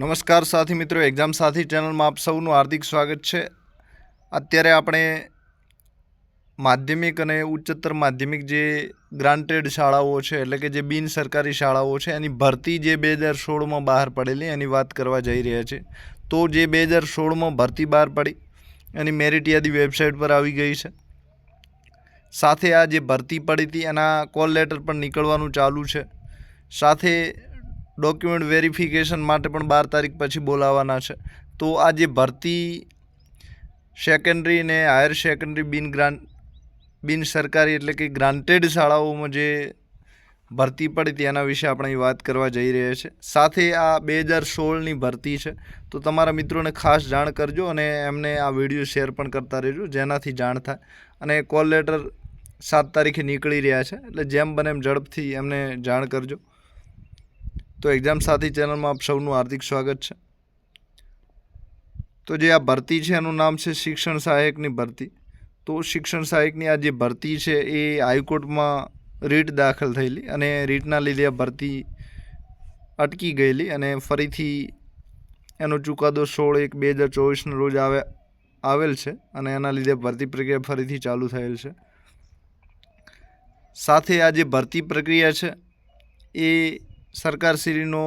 નમસ્કાર સાથી મિત્રો એક્ઝામ સાથી ચેનલમાં આપ સૌનું હાર્દિક સ્વાગત છે. અત્યારે આપણે માધ્યમિક અને ઉચ્ચતર માધ્યમિક જે ગ્રાન્ટેડ શાળાઓ છે, એટલે કે જે બિન સરકારી શાળાઓ છે, એની ભરતી જે બે હજાર સોળમાં બહાર પડેલી, એની વાત કરવા જઈ રહ્યા છે. તો જે બે હજાર સોળમાં ભરતી બહાર પડી, એની મેરિટ યાદી વેબસાઇટ પર આવી ગઈ છે. સાથે આ જે ભરતી પડી હતી, એના કોલ લેટર પણ નીકળવાનું ચાલુ છે. સાથે ડોક્યુમેન્ટ વેરિફિકેશન માટે પણ બાર તારીખ પછી બોલાવવાના છે. તો આ જે ભરતી સેકન્ડરી ને હાયર સેકન્ડરી બિન ગ્રાન્ટ, બિન સરકારી એટલે કે ગ્રાન્ટેડ શાળાઓમાં જે ભરતી પડી હતી એના વિશે આપણે વાત કરવા જઈ રહ્યા છે. સાથે આ બે હજાર સોળની ભરતી છે. તો તમારા મિત્રોને ખાસ જાણ કરજો અને એમને આ વીડિયો શેર પણ કરતા રહેજો, જેનાથી જાણ થાય. અને કોલ લેટર સાત તારીખે નીકળી રહ્યા છે. એટલે જેમ બને એમ ઝડપથી એમને જાણ કરજો. તો એક્ઝામ સાથી ચેનલમાં આપ સૌનું હાર્દિક સ્વાગત છે. તો જે આ ભરતી છે, એનું નામ છે શિક્ષણ સહાયકની ભરતી. તો શિક્ષણ સહાયકની આ જે ભરતી છે, એ હાઈકોર્ટમાં રીટ દાખલ થયેલી અને રીટના લીધે આ ભરતી અટકી ગયેલી અને ફરીથી એનો ચુકાદો સોળ એક બે હજાર ચોવીસના રોજ આવે, આવેલ છે અને એના લીધે ભરતી પ્રક્રિયા ફરીથી ચાલુ થયેલ છે. સાથે આ જે ભરતી પ્રક્રિયા છે, એ સરકારશ્રીનો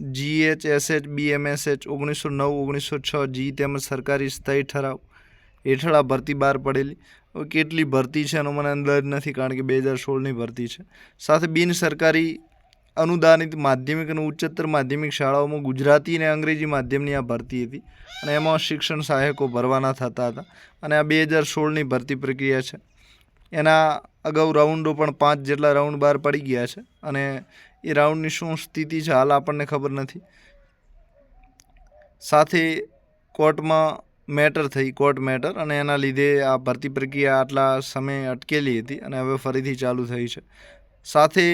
જીએચ એસએચ બીએમએસએચ ઓગણીસો નવ, ઓગણીસો છ જી તેમજ સરકારી સ્થાયી ઠરાવ હેઠળ આ ભરતી બહાર પડેલી. હવે કેટલી ભરતી છે એનો મને અંદાજ નથી કારણ કે બે હજાર સોળની ભરતી છે. સાથે બિન સરકારી અનુદાનિત માધ્યમિક અને ઉચ્ચતર માધ્યમિક શાળાઓમાં ગુજરાતી અને અંગ્રેજી માધ્યમની આ ભરતી હતી અને એમાં શિક્ષણ સહાયકો ભરવાના થતા હતા અને આ બે હજાર સોળની ભરતી પ્રક્રિયા છે. એના અગાઉ રાઉન્ડો પણ પાંચ જેટલા રાઉન્ડ બહાર પડી ગયા છે અને એ રાઉન્ડની શું સ્થિતિ છે હાલ આપણને ખબર નથી. સાથે કોર્ટમાં મેટર થઈ, કોર્ટ મેટર, અને એના લીધે આ ભરતી પ્રક્રિયા આટલા સમય અટકેલી હતી અને હવે ફરીથી ચાલુ થઈ છે. સાથે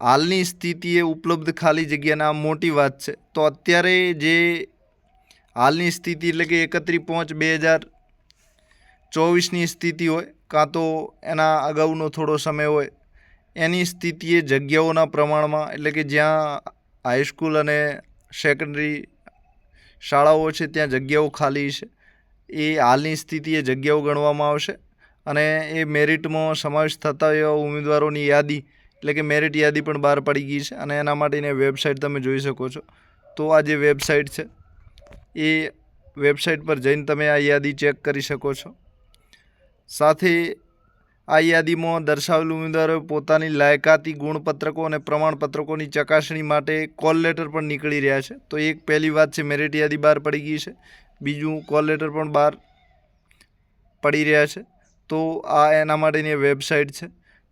હાલની સ્થિતિએ ઉપલબ્ધ ખાલી જગ્યાના મોટી વાત છે. તો અત્યારે જે હાલની સ્થિતિ એટલે કે એકત્રીસ પાંચ બે હજાર ચોવીસની સ્થિતિ હોય, કાં તો એના અગાઉનો થોડો સમય હોય એની સ્થિતિએ જગ્યાઓના પ્રમાણમાં, એટલે કે જ્યાં હાઈસ્કૂલ અને સેકન્ડરી શાળાઓ છે, ત્યાં જગ્યાઓ ખાલી છે. એ હાલની સ્થિતિએ જગ્યાઓ ગણવામાં આવશે અને એ મેરિટમાં સમાવેશ થતા એવા ઉમેદવારોની યાદી, એટલે કે મેરિટ યાદી પણ બહાર પડી ગઈ છે અને એના માટેની વેબસાઇટ તમે જોઈ શકો છો. તો આ જે વેબસાઇટ છે, એ વેબસાઇટ પર જઈને તમે આ યાદી ચેક કરી શકો છો. સાથે આ યાદીમાં દર્શાવેલ ઉમેદવારોએ પોતાની લાયકાતી ગુણપત્રકો અને પ્રમાણપત્રકોની ચકાસણી માટે કોલ લેટર પણ નીકળી રહ્યા છે. તો એક પહેલી વાત છે, મેરિટ યાદી બહાર પડી ગઈ છે. બીજું, કોલ લેટર પણ બહાર પડી રહ્યા છે. તો આ એના માટેની વેબસાઇટ છે.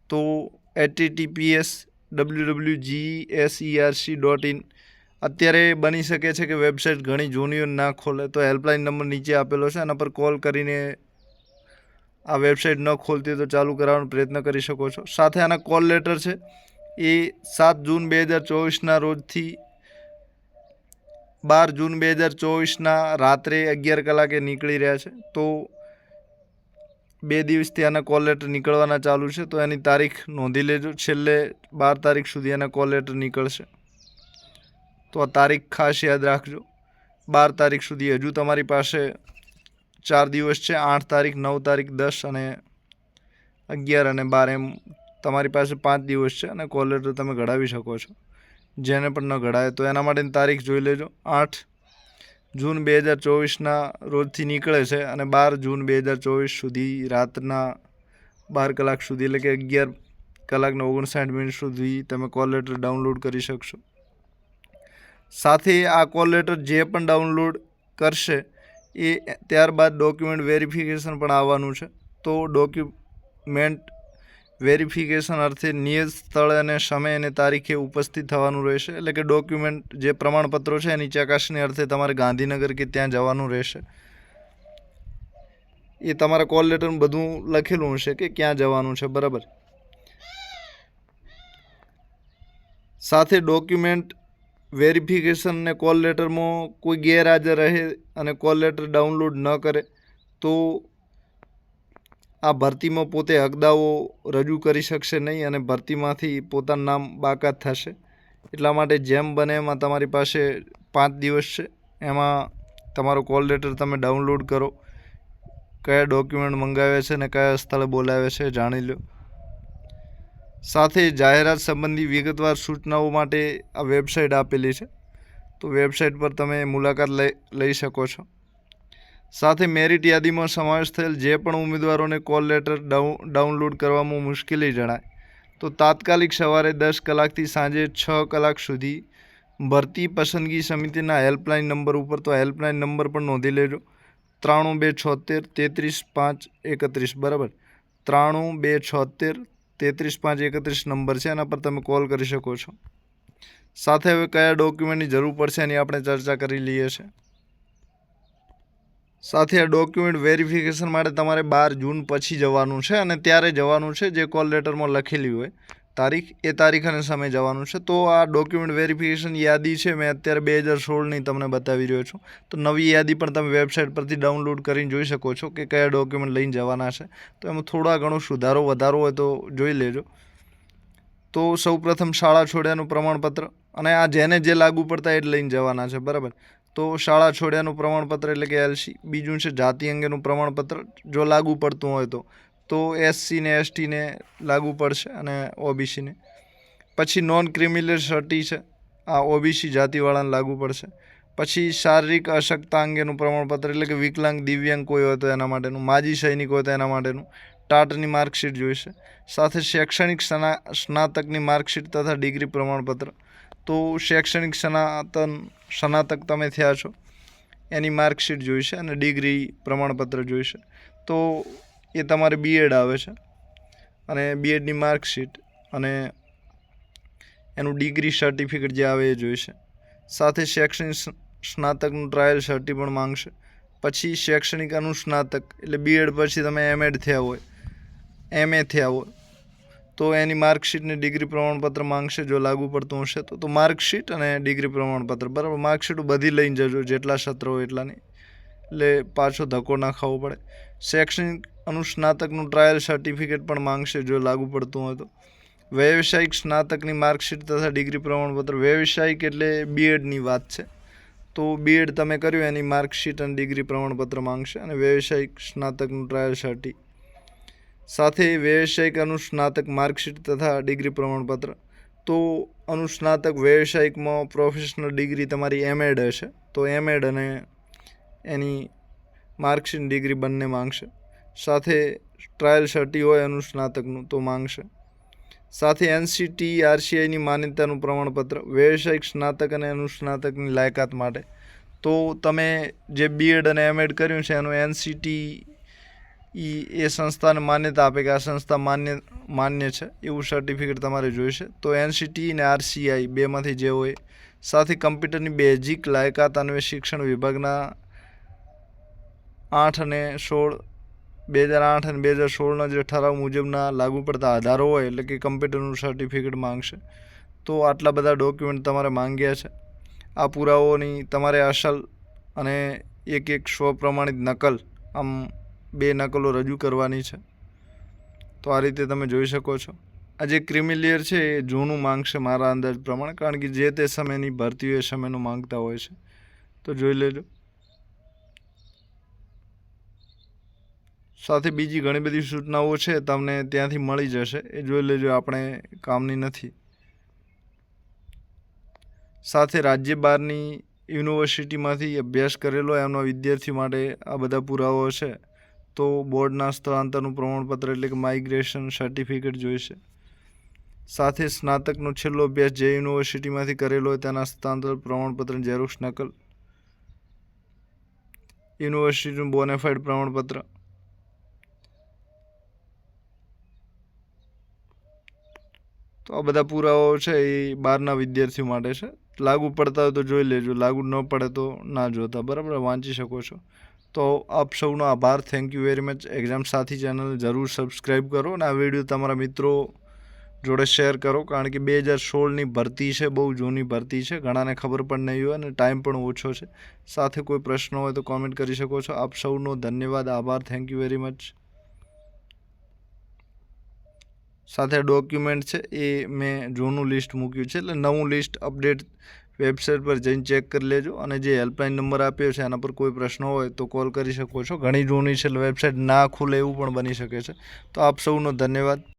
તો HTTPS W W G S RC dot in. અત્યારે બની શકે છે કે વેબસાઇટ ઘણી જૂનીઓ ના ખોલે, તો હેલ્પલાઇન નંબર નીચે આપેલો છે. એના પર કોલ કરીને આ વેબસાઇટ ન ખોલતી તો ચાલુ કરાવવાનો પ્રયત્ન કરી શકો છો. સાથે આના કોલ લેટર છે. એ સાત જૂન બે હજાર ચોવીસના રોજથી બાર જૂન બે હજાર ચોવીસના રાત્રે અગિયાર કલાકે નીકળી રહ્યા છે. તો બે દિવસથી આના કોલ લેટર નીકળવાના ચાલુ છે. તો એની તારીખ નોંધી લેજો. છેલ્લે બાર તારીખ સુધી આના કોલ લેટર નીકળશે. તો આ તારીખ ખાસ યાદ રાખજો. બાર તારીખ સુધી હજુ તમારી પાસે ચાર દિવસ છે, આઠ તારીખ, નવ તારીખ, દસ અને અગિયાર અને બાર એમ તમારી પાસે પાંચ દિવસ છે અને કોલ લેટર તમે ઘડાવી શકો છો. જેને પણ ન ઘડાય તો એના માટેની તારીખ જોઈ લેજો. આઠ જૂન બે હજાર ચોવીસના રોજથી નીકળે છે અને બાર જૂન બે હજાર ચોવીસ સુધી રાતના બાર કલાક સુધી એટલે કે અગિયાર કલાકને ઓગણસાઠ મિનિટ સુધી તમે કોલ લેટર ડાઉનલોડ કરી શકશો. સાથે આ કોલ લેટર જે પણ ડાઉનલોડ કરશે એ ત્યારબાદ ડોક્યુમેન્ટ વેરિફિકેશન પણ આવવાનું છે. તો ડોક્યુમેન્ટ વેરિફિકેશન અર્થે નિયત સ્થળ અને સમય અને તારીખે ઉપસ્થિત થવાનું રહેશે. એટલે કે ડોક્યુમેન્ટ જે પ્રમાણપત્રો છે એની ચકાસણી અર્થે તમારે ગાંધીનગર કે ત્યાં જવાનું રહેશે. એ તમારા કોલ લેટરમાં બધું લખેલું હશે કે ક્યાં જવાનું છે, બરાબર? સાથે ડોક્યુમેન્ટ વેરિફિકેશન ને કોલ લેટરમાં કોઈ ગેરહાજર રહે અને કોલ લેટર ડાઉનલોડ ન કરે, તો આ ભરતીમાં પોતે અગદાઓ રજૂ કરી શકશે નહીં અને ભરતીમાંથી પોતાનું નામ બાકાત થશે. એટલા માટે જેમ બને એમાં તમારી પાસે પાંચ દિવસ છે. એમાં તમારો કોલ લેટર તમે ડાઉનલોડ કરો. કયા ડોક્યુમેન્ટ મંગાવ્યા છે અને કયા સ્થળે બોલાવ્યા છે જાણી લો. સાથે જાહેરાત સંબંધી વિગતવાર સૂચનાઓ માટે આ વેબસાઇટ આપેલી છે. તો વેબસાઇટ પર તમે મુલાકાત લઈ શકો છો. સાથે મેરિટ યાદીમાં સમાવેશ થયેલ જે પણ ઉમેદવારોને કોલ લેટર ડાઉ, ડાઉનલોડ કરવામાં મુશ્કેલી જણાય, તો તાત્કાલિક સવારે દસ કલાકથી સાંજે છ કલાક સુધી ભરતી પસંદગી સમિતિના હેલ્પલાઇન નંબર ઉપર, તો હેલ્પલાઇન નંબર પણ નોંધી લેજો. ત્રાણું બે છોતેર તેત્રીસ પાંચ એકત્રીસ, બરાબર? ત્રાણું બે છોતેર તેત્રીસ પાંચ એકત્રીસ નંબર છે, એના પર તમે કોલ કરી શકો છો. સાથે હવે કયા ડોક્યુમેન્ટની જરૂર પડશે એની આપણે ચર્ચા કરી લઈએ છીએ સાથે આ ડોક્યુમેન્ટ વેરિફિકેશન માટે તમારે બાર જૂન પછી જવાનું છે અને ત્યારે જવાનું છે જે કોલ લેટરમાં લખેલી હોય. તારીખ, એ તારીખ અને સમય જવાનું છે. તો આ ડોક્યુમેન્ટ વેરિફિકેશન યાદી છે, મેં અત્યારે બે હજાર સોળની તમને બતાવી રહ્યો છું. તો નવી યાદી પણ તમે વેબસાઇટ પરથી ડાઉનલોડ કરીને જોઈ શકો છો કે કયા ડોક્યુમેન્ટ લઈને જવાના છે. તો એમાં થોડા ઘણો સુધારો, વધારો હોય તો જોઈ લેજો. તો સૌપ્રથમ શાળા છોડ્યાનું પ્રમાણપત્ર અને આ જેને જે લાગુ પડતા એ જ લઈને જવાના છે, બરાબર? તો શાળા છોડ્યાનું પ્રમાણપત્ર એટલે કે એલસી. બીજું છે જાતિ અંગેનું પ્રમાણપત્ર. જો લાગુ પડતું હોય તો. તો એસસીને એસટીને લાગુ પડશે અને ઓબીસીને પછી નોન ક્રિમિનલ સર્ટી છે. આ ઓબીસી જાતિવાળાને લાગુ પડશે. પછી શારીરિક અશક્તા અંગેનું પ્રમાણપત્ર એટલે કે વિકલાંગ દિવ્યાંગ કોઈ હોય તો એના માટેનું, માજી સૈનિક હોય તો એના માટેનું ટાટની માર્કશીટ જોઈશે સાથે શૈક્ષણિક સ્ના, સ્નાતકની માર્કશીટ તથા ડિગ્રી પ્રમાણપત્ર. તો શૈક્ષણિક સનાતન, સ્નાતક તમે થયા છો. એની માર્કશીટ જોઈશે અને ડિગ્રી પ્રમાણપત્ર જોઈશે તો એ તમારે બીએડ આવે છે. અને બીએડની માર્કશીટ અને એનું ડિગ્રી સર્ટિફિકેટ જે આવે એ જોઈશે સાથે શૈક્ષણિક સ્નાતકનું ટ્રાયલ સર્ટી પણ માંગશે. પછી શૈક્ષણિક અનુસ્નાતક, એટલે બીએડ પછી તમે એમએડ થયા હોય એમએ થયા હોય, તો એની માર્કશીટની ડિગ્રી પ્રમાણપત્ર માંગશે, જો લાગુ પડતું હશે તો. તો માર્કશીટ અને ડિગ્રી પ્રમાણપત્ર, બરાબર? માર્કશીટ બધી લઈને જજો, જેટલા સત્ર હોય એટલાની. એટલે પાછો ધક્કો ના ખાવો પડે. શૈક્ષણિક અનુસ્નાતકનું ટ્રાયલ સર્ટિફિકેટ પણ માંગશે જો લાગુ પડતું હોય તો. વ્યવસાયિક સ્નાતકની માર્કશીટ તથા ડિગ્રી પ્રમાણપત્ર. વ્યવસાયિક એટલે બીએડની વાત છે. તો બીએડ તમે કર્યું, એની માર્કશીટ અને ડિગ્રી પ્રમાણપત્ર માંગશે અને વ્યવસાયિક સ્નાતકનું ટ્રાયલ સર્ટી સાથે વ્યવસાયિક અનુસ્નાતક માર્કશીટ તથા ડિગ્રી પ્રમાણપત્ર. તો અનુસ્નાતક વ્યવસાયિકમાં પ્રોફેશનલ ડિગ્રી તમારી એમએડ હશે. તો એમએડ અને એની માર્કશીટ ડિગ્રી બંને માંગશે. સાથે ટ્રાયલ સર્ટી હોય અનુસ્નાતકનું તો માંગશે. સાથે એનસીટી આરસીઆઈની માન્યતાનું પ્રમાણપત્ર, વ્યવસાયિક સ્નાતક અને અનુસ્નાતકની લાયકાત માટે. તો તમે જે બીએડ અને એમએડ કર્યું છે, એનું એનસીટી એ સંસ્થાને માન્યતા આપે કે આ સંસ્થા માન્ય માન્ય છે, એવું સર્ટિફિકેટ તમારે જોઈશે. તો એનસીટી અને આરસીઆઈ બેમાંથી જે હોય. સાથે કમ્પ્યુટરની બેઝિક લાયકાત અન્વે શિક્ષણ વિભાગના આઠ અને સોળ બે હજાર આઠ અને બે હજાર સોળના જે ઠરાવ મુજબના લાગુ પડતા આધારો હોય, એટલે કે કમ્પ્યુટરનું સર્ટિફિકેટ માંગશે. તો આટલા બધા ડોક્યુમેન્ટ તમારે માંગ્યા છે. આ પુરાવાઓની તમારે અસલ અને એક એક સ્વપ્રમાણિત નકલ, આમ બે નકલો રજૂ કરવાની છે. તો આ રીતે તમે જોઈ શકો છો. આ જે ક્રિમિલિયર છે, એ જૂનું માંગશે મારા અંદાજ પ્રમાણે, કારણ કે જે તે સમયની ભરતીઓ એ સમયનું માંગતા હોય છે. તો જોઈ લેજો. સાથે બીજી ઘણી બધી સૂચનાઓ છે, તમને ત્યાંથી મળી જશે. એ જોઈ લેજો, આપણે કામની નથી. સાથે રાજ્ય બહારની યુનિવર્સિટીમાંથી અભ્યાસ કરેલો, એમના વિદ્યાર્થી માટે આ બધા પુરાવાઓ છે. તો બોર્ડના સ્થળાંતરનું પ્રમાણપત્ર એટલે કે માઇગ્રેશન સર્ટિફિકેટ જોઈશે. સાથે સ્નાતકનો છેલ્લો અભ્યાસ જે યુનિવર્સિટીમાંથી કરેલો હોય, તેના સ્થળાંતર પ્રમાણપત્ર ઝેરોક્ષ નકલ. યુનિવર્સિટીનું બોનેફાઇડ પ્રમાણપત્ર. તો આ બધા પુરાવાઓ છે એ બહારના વિદ્યાર્થીઓ માટે છે. લાગુ પડતા હોય તો જોઈ લેજો. લાગુ ન પડે તો ના જોતા. બરાબર? વાંચી શકો છો. તો આપ સૌનો આભાર. Thank you very much exam સાથી ચેનલ જરૂર સબસ્ક્રાઈબ કરો અને આ વીડિયો તમારા મિત્રો જોડે શેર કરો. કારણ કે બે હજાર સોળની ભરતી છે. બહુ જૂની ભરતી છે. ઘણાને ખબર પણ નહીં હોય અને ટાઈમ પણ ઓછો છે. સાથે કોઈ પ્રશ્ન હોય તો કોમેન્ટ કરી શકો છો. આપ સૌનો ધન્યવાદ. આભાર. થેન્ક યુ વેરી મચ સાથે ડોક્યુમેન્ટ છે, એ મેં જૂનું લિસ્ટ મૂક્યું છે, એટલે નવું લિસ્ટ અપડેટ વેબસાઇટ પર જઈને ચેક કરી લેજો અને જે હેલ્પલાઇન નંબર આપ્યો છે એના પર કોઈ પ્રશ્ન હોય તો કોલ કરી શકો છો. ઘણી જૂની છે વેબસાઇટ ના ખુલે એવું પણ બની શકે છે. તો આપ સૌનો ધન્યવાદ.